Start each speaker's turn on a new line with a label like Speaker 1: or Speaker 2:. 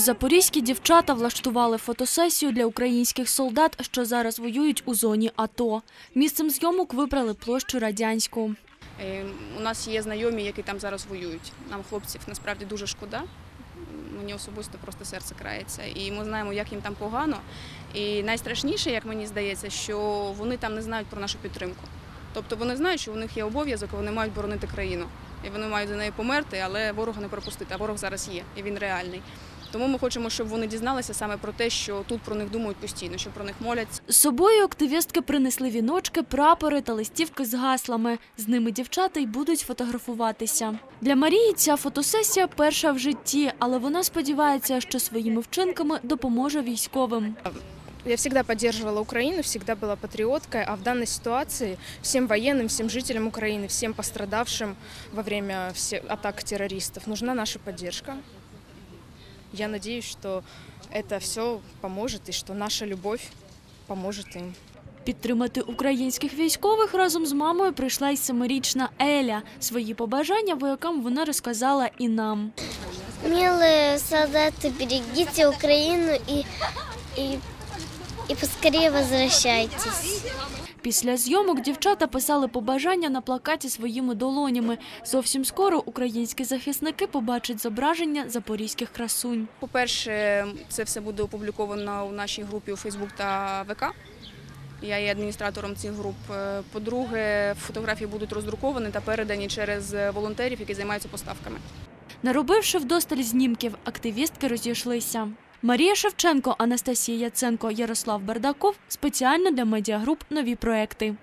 Speaker 1: Запорізькі дівчата влаштували фотосесію для українських солдат, що зараз воюють у зоні АТО. Місцем зйомок вибрали площу Радянську.
Speaker 2: Е, У нас є знайомі, які там зараз воюють. Нам хлопців насправді дуже шкода. Мені особисто просто серце крається. І ми знаємо, як їм там погано. І найстрашніше, як мені здається, що вони там не знають про нашу підтримку. Тобто вони знають, що у них є обов'язок, вони мають боронити країну. І вони мають за неї померти, але ворога не пропустити. А ворог зараз є, і він реальний. Тому ми хочемо, щоб вони дізналися саме про те, що тут про них думають постійно, що про них моляться.
Speaker 1: З собою активістки принесли віночки, прапори та листівки з гаслами. З ними дівчата й будуть фотографуватися. Для Марії ця фотосесія перша в житті, але вона сподівається, що своїми вчинками допоможе військовим.
Speaker 3: Я всегда поддерживала Украину, всегда была патриоткой, а в данной ситуации всем военным, всем жителям Украины, всем пострадавшим во время все- атак террористов нужна наша поддержка. Я надеюсь, что это все поможет и что наша любовь поможет им.
Speaker 1: Підтримати українських військових разом з мамою прийшла й семирічна Еля. Свої побажання воякам вона розказала і нам.
Speaker 4: Милые солдаты, берегите Украину и, и, и поскорее возвращайтесь.
Speaker 1: Після зйомок дівчата писали побажання на плакаті своїми долонями. Зовсім скоро українські захисники побачать зображення запорізьких красунь.
Speaker 2: По-перше, це все буде опубліковано у нашій групі у Фейсбук та ВК. Я є адміністратором цих груп. Е, По-друге, фотографії будуть роздруковані та передані через волонтерів, які займаються поставками.
Speaker 1: Наробивши вдосталь знімків, активістки розійшлися. Марія Шевченко, Анастасія Яценко, Ярослав Бардаков спеціально для медіагруп нові проекти.